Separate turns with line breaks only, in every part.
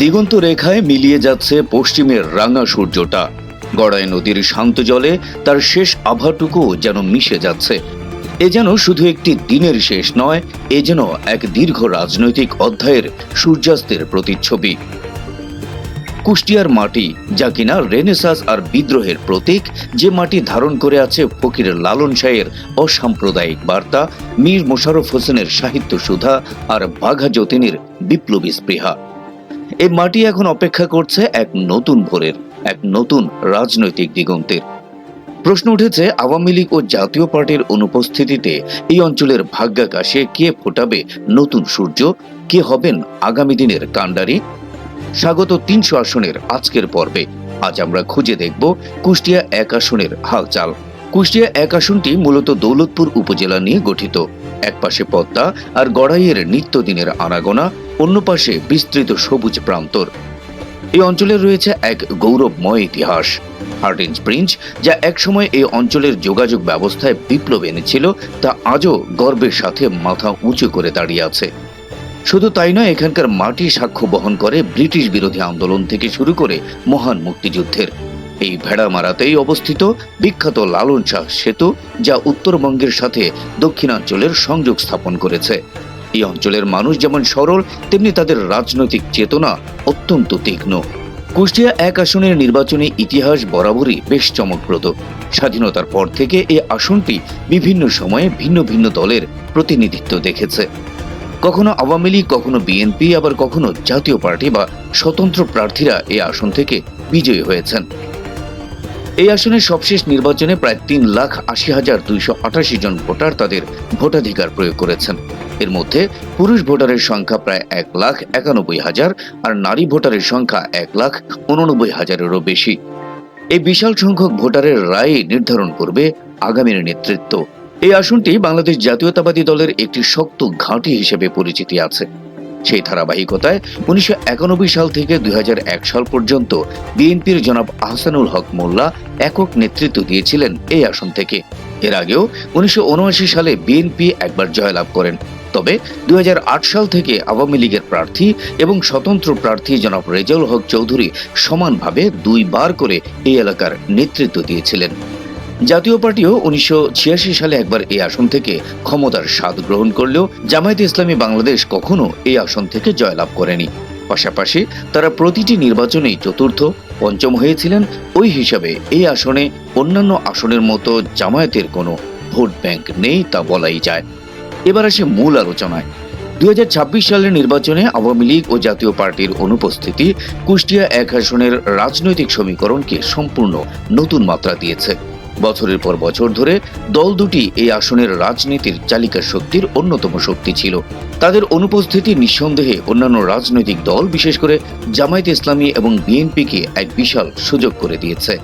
দিগন্ত রেখায় মিলিয়ে যাচ্ছে পশ্চিমের রাঙা সূর্যটা। গড়াই নদীর শান্ত জলে তার শেষ আভাটুকু যেন মিশে যাচ্ছে। এ যেন শুধু একটি দিনের শেষ নয়, এ যেন এক দীর্ঘ রাজনৈতিক অধ্যায়ের সূর্যাস্তের প্রতিচ্ছবি। কুষ্টিয়ার মাটি, যা কিনা রেনেসাস আর বিদ্রোহের প্রতীক, যে মাটি ধারণ করে আছে ফকিরের লালন শাহের অসাম্প্রদায়িক বার্তা, মীর মোশাররফ হোসেনের সাহিত্য সুধা আর বাঘা যতীনের বিপ্লবী স্পৃহা। এই মাটি এখন অপেক্ষা করছে এক নতুন ভোরের, এক নতুন রাজনৈতিক দিগন্তের। প্রশ্ন উঠেছে, আওয়ামী লীগ ও জাতীয় পার্টির অনুপস্থিতিতে এই অঞ্চলের ভাগ্যাকাশে কে ফোটাবে নতুন সূর্য? কে হবেন আগামী দিনের কাণ্ডারি? স্বাগত তিনশো আসনের আজকের পর্বে। আজ আমরা খুঁজে দেখব কুষ্টিয়া এক আসনের হালচাল। কুষ্টিয়া এক আসনটি মূলত দৌলতপুর উপজেলা নিয়ে গঠিত। এক পাশে পদ্মা আর গড়াইয়ের নিত্যদিনের আনাগোনা, অন্য পাশে বিস্তৃত সবুজ প্রান্তর। এই অঞ্চলে রয়েছে এক গৌরবময় ইতিহাস। হার্ডিন স্প্রিঞ্জ যা একসময় এই অঞ্চলের যোগাযোগ ব্যবস্থায় বিপ্লব এনেছিল, তা আজও গর্বের সাথে মাথা উঁচু করে দাঁড়িয়ে আছে। শুধু তাই নয়, এখানকার মাটি সাক্ষ্য বহন করে ব্রিটিশ বিরোধী আন্দোলন থেকে শুরু করে মহান মুক্তিযুদ্ধের। এই ভেড়ামারাতেই অবস্থিত বিখ্যাত লালন শাহ সেতু, যা উত্তরবঙ্গের সাথে দক্ষিণাঞ্চলের সংযোগ স্থাপন করেছে। এই অঞ্চলের মানুষ যেমন সরল, তেমনি তাদের রাজনৈতিক চেতনা অত্যন্ত তীক্ষ্ণ। কুষ্টিয়া এক আসনের নির্বাচনী ইতিহাস বরাবরই বেশ চমকপ্রদ। স্বাধীনতার পর থেকে এই আসনটি বিভিন্ন সময়ে ভিন্ন ভিন্ন দলের প্রতিনিধিত্ব দেখেছে। কখনো আওয়ামী লীগ, কখনো বিএনপি, আবার কখনো জাতীয় পার্টি বা স্বতন্ত্র প্রার্থীরা এই আসন থেকে বিজয়ী হয়েছেন। এই আসনের সবশেষ নির্বাচনে প্রায় তিন লাখ আশি হাজার দুইশো আটাশি জন ভোটার তাদের ভোটাধিকার প্রয়োগ করেছেন। এর মধ্যে পুরুষ ভোটারের সংখ্যা প্রায় এক লাখ একানব্বই হাজার আর নারী ভোটারের সংখ্যা এক লাখ উননব্বই হাজারেরও বেশি। এই বিশাল সংখ্যক ভোটারের রায় নির্ধারণ করবে আগামীর নেতৃত্ব। এই আসনটি বাংলাদেশ জাতীয়তাবাদী দলের একটি শক্ত ঘাঁটি হিসেবে পরিচিতি আছে। সেই ধারাবাহিকতায় উনিশশো একানব্বই সাল থেকে দুই হাজার এক সাল পর্যন্ত বিএনপির জনাব আহসানুল হক মোল্লা একক নেতৃত্ব দিয়েছিলেন এই আসন থেকে। এর আগেও উনিশশো উনআশি সালে বিএনপি একবার জয়লাভ করেন। তবে দুই হাজার আট সাল থেকে আওয়ামী লীগের প্রার্থী এবং স্বতন্ত্র প্রার্থী জনাব রেজাউল হক চৌধুরী সমানভাবে দুইবার করে এই এলাকার নেতৃত্ব দিয়েছিলেন। জাতীয় পার্টিও উনিশশো ছিয়াশি সালে একবার এই আসন থেকে ক্ষমতার স্বাদ গ্রহণ করলেও জামায়াতে ইসলামী বাংলাদেশ কখনো এই আসন থেকে জয়লাভ করেনি। পাশাপাশি তারা প্রতিটি নির্বাচনেই চতুর্থ, পঞ্চম হয়েছিলেন। ওই হিসাবে এই আসনে অন্যান্য আসনের মতো জামায়াতের কোনো ভোট ব্যাংক নেই তা বলাই যায়। এবার আসে মূল আলোচনায়। দু হাজার ছাব্বিশ সালের নির্বাচনে আওয়ামী লীগ ও জাতীয় পার্টির অনুপস্থিতি কুষ্টিয়া এক আসনের রাজনৈতিক সমীকরণকে সম্পূর্ণ নতুন মাত্রা দিয়েছে। বছরের পর বছর ধরে দল দুটি এই আসনের রাজনীতির চালিকা শক্তির অন্যতম শক্তি ছিল। তাদের অনুপস্থিতি নিঃসন্দেহে অন্যান্য রাজনৈতিক দল, বিশেষ করে জামায়াত ইসলামী এবং বিএনপিকে এক বিশাল সুযোগ করে দিয়েছে।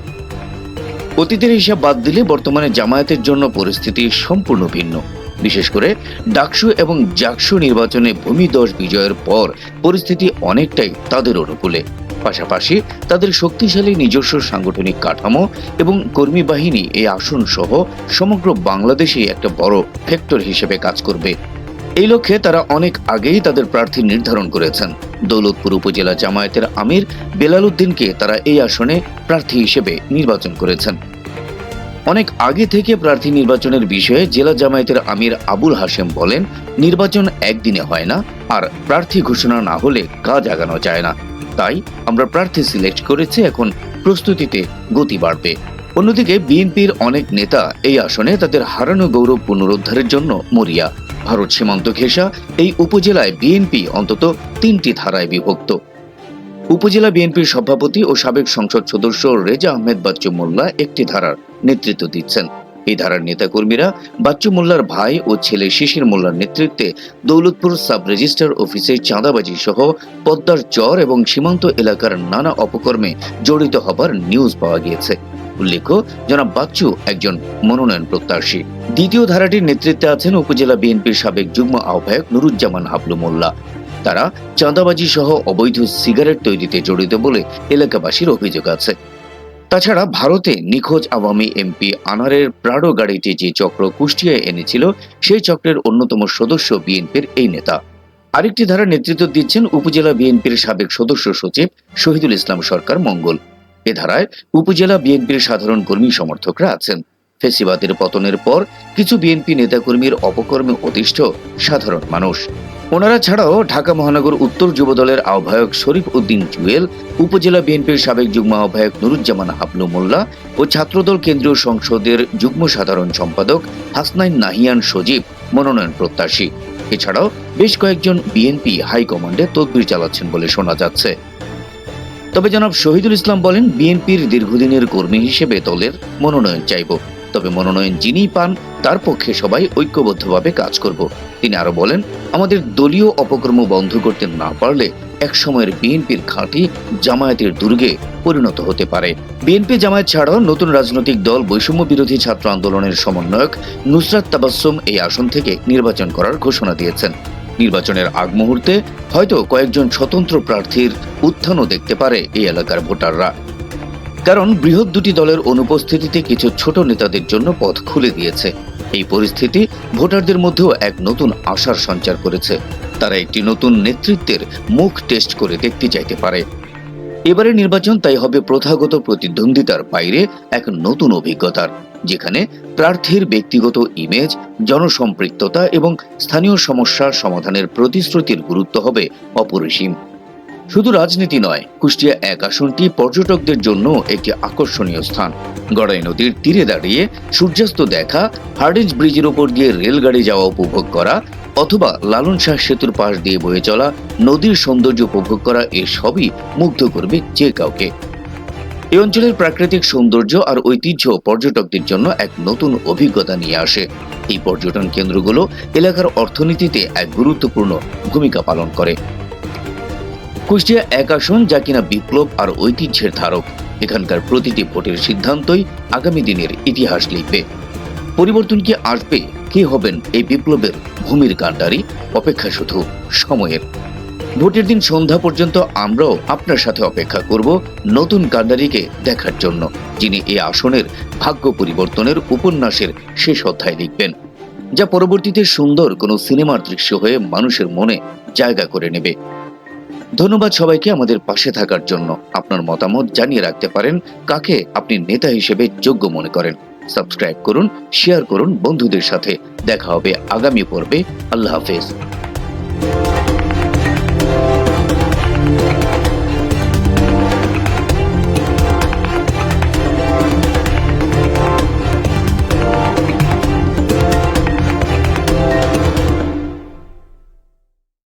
অতীতের হিসাব বাদ দিলে বর্তমানে জামায়াতের জন্য পরিস্থিতি সম্পূর্ণ ভিন্ন। বিশেষ করে ডাকসু এবং জাকসু নির্বাচনে ভূমিদশ বিজয়ের পর পরিস্থিতি অনেকটাই তাদের অনুকূলে। পাশাপাশি তাদের শক্তিশালী নিজস্ব সাংগঠনিক কাঠামো এবং কর্মী বাহিনী এই আসন সহ সমগ্র বাংলাদেশে একটা বড় ফ্যাক্টর হিসেবে কাজ করবে। এই লক্ষ্যে তারা অনেক আগেই তাদের প্রার্থী নির্ধারণ করেছেন। দৌলতপুর উপজেলা জামায়াতের আমির বেলাল উদ্দিনকে তারা এই আসনে প্রার্থী হিসেবে নির্বাচন করেছেন। অনেক আগে থেকে প্রার্থী নির্বাচনের বিষয়ে জেলা জামায়াতের আমির আবুল হাশেম বলেন, নির্বাচন একদিনে হয় না আর প্রার্থী ঘোষণা না হলে কাজ আগানো যায় না। তাই আমরা প্রার্থী সিলেক্ট করেছি এখন প্রস্তুতিতে গতি বাড়বে। অন্যদিকে বিএনপির অনেক নেতা এই আসনে তাদের হারানো গৌরব পুনরুদ্ধারের জন্য মরিয়া। ভারত সীমান্ত ঘেঁষা এই উপজেলায় বিএনপি অন্তত তিনটি ধারায় বিভক্ত। উপজেলা বিএনপির সভাপতি ও সাবেক সংসদ সদস্য রেজা আহমেদ বাচ্চু মোল্লা একটি ধারার নেতৃত্ব দিচ্ছেন। এই ধারার নেতাকর্মীরা বাচ্চু মোল্লার ভাই ও ছেলে শিশির মোল্লার নেতৃত্বে দৌলতপুর সাব রেজিস্ট্রার অফিসে চাঁদাবাজি সহ পদ্মার চর এবং সীমান্ত এলাকার নানা অপকর্মে জড়িত হবার নিউজ পাওয়া গিয়েছে। উল্লেখ্য, জনাব বাচ্চু একজন মনোনয়ন প্রত্যাশী। দ্বিতীয় ধারাটির নেতৃত্বে আছেন উপজেলা বিএনপির সাবেক যুগ্ম আহ্বায়ক নুরুজ্জামান হাবলু মোল্লা। তারা চাঁদাবাজি সহ অবৈধ সিগারেট তৈরিতে জড়িত বলে এলাকাবাসীর অভিযোগ আছে। তাছাড়া ভারতে নিখোঁজ আওয়ামী এমপি আনারের প্রাডো গাড়িটি যে চক্র কুষ্টিয়ায় এনেছিল, সেই চক্রের অন্যতম সদস্য বিএনপির এই নেতা। আরেকটি ধারা নেতৃত্ব দিচ্ছেন উপজেলা বিএনপির সাবেক সদস্য সচিব শহীদুল ইসলাম সরকার মঙ্গল। এ ধারায় উপজেলা বিএনপির সাধারণ কর্মী সমর্থকরা আছেন। ফেসিবাদের পতনের পর কিছু বিএনপি নেতাকর্মীর অপকর্মে অতিষ্ঠ সাধারণ মানুষ। ওনারা ছাড়াও ঢাকা মহানগর উত্তর যুবদলের আহ্বায়ক শরীফ উদ্দিন জুয়েল, উপজেলা বিএনপির সাবেক যুগ্ম আহ্বায়ক নুরুজ্জামান হাবলু মোল্লা ও ছাত্রদল কেন্দ্রীয় সংসদের যুগ্ম সাধারণ সম্পাদক হাসনাইন নাহিয়ান সজীব মনোনয়ন প্রত্যাশী। এছাড়াও বেশ কয়েকজন বিএনপি হাইকমান্ডে তদবির চালাচ্ছেন বলে শোনা যাচ্ছে। তবে জনাব শহীদুল ইসলাম বলেন, বিএনপির দীর্ঘদিনের কর্মী হিসেবে দলের মনোনয়ন চাইব। তবে মনোনয়ন যিনিই পান, তার পক্ষে সবাই ঐক্যবদ্ধভাবে কাজ করব। তিনি আরও বলেন, আমাদের দলীয় অপকর্ম বন্ধ করতে না পারলে একসময়ের বিএনপির ঘাঁটি জামায়াতের দুর্গে পরিণত হতে পারে। বিএনপি জামায়াত ছাড়াও নতুন রাজনৈতিক দল বৈষম্য বিরোধী ছাত্র আন্দোলনের সমন্বয়ক নুসরাত তাবাসসুম এই আসন থেকে নির্বাচন করার ঘোষণা দিয়েছেন। নির্বাচনের আগ মুহূর্তে হয়তো কয়েকজন স্বতন্ত্র প্রার্থীর উত্থানও দেখতে পারে এই এলাকার ভোটাররা। কারণ বৃহৎ দুটি দলের অনুপস্থিতিতে কিছু ছোট নেতাদের জন্য পথ খুলে দিয়েছে। এই পরিস্থিতি ভোটারদের মধ্যেও এক নতুন আশার সঞ্চার করেছে। তারা একটি নতুন নেতৃত্বের মুখ টেস্ট করে দেখতে চাইতে পারে। এবারে নির্বাচন তাই হবে প্রথাগত প্রতিদ্বন্দ্বিতার বাইরে এক নতুন অভিজ্ঞতার, যেখানে প্রার্থীর ব্যক্তিগত ইমেজ জনসম্পৃক্ততা এবং স্থানীয় সমস্যার সমাধানের প্রতিশ্রুতির গুরুত্ব হবে অপরিসীম। শুধু রাজনীতি নয়, কুষ্টিয়া এক আসনটি পর্যটকদের জন্য একটি আকর্ষণীয় স্থান। গড়াই নদীর তীরে দাঁড়িয়ে সূর্যাস্ত দেখা, হার্ডিঞ্জ ব্রিজের উপর দিয়ে রেলগাড়ি যাওয়া উপভোগ করা, অথবা লালন শাহ সেতুর পাশ দিয়ে বয়ে চলা, নদীর সৌন্দর্য উপভোগ করা এসবই মুগ্ধ করবে যে কাউকে। এই অঞ্চলের প্রাকৃতিক সৌন্দর্য আর ঐতিহ্য পর্যটকদের জন্য এক নতুন অভিজ্ঞতা নিয়ে আসে। এই পর্যটন কেন্দ্রগুলো এলাকার অর্থনীতিতে এক গুরুত্বপূর্ণ ভূমিকা পালন করে। কুষ্টিয়া এক আসন যা কিনা বিপ্লব আর ঐতিহ্যের ধারক। এখানকার প্রতিটি ভোটের সিদ্ধান্তই আগামী দিনের ইতিহাস লিখবে। পরিবর্তন কি আসবে কে হবেন এই বিপ্লবের ভূমির কাণ্ডারি? অপেক্ষা শুধু সময়ের। ভোটের দিন সন্ধ্যা পর্যন্ত আমরাও আপনার সাথে অপেক্ষা করব নতুন কাণ্ডারিকে দেখার জন্য, যিনি এই আসনের ভাগ্য পরিবর্তনের উপন্যাসের শেষ অধ্যায় লিখবেন, যা পরবর্তীতে সুন্দর কোনো সিনেমার দৃশ্য হয়ে মানুষের মনে জায়গা করে নেবে। ধন্যবাদ সবাইকে আমাদের পাশে থাকার জন্য। আপনার মতামত জানিয়ে রাখতে পারেন, কাকে আপনি নেতা হিসেবে যোগ্য মনে করেন। সাবস্ক্রাইব করুন, শেয়ার করুন বন্ধুদের সাথে। দেখা হবে আগামী পর্বে। আল্লাহ হাফেজ।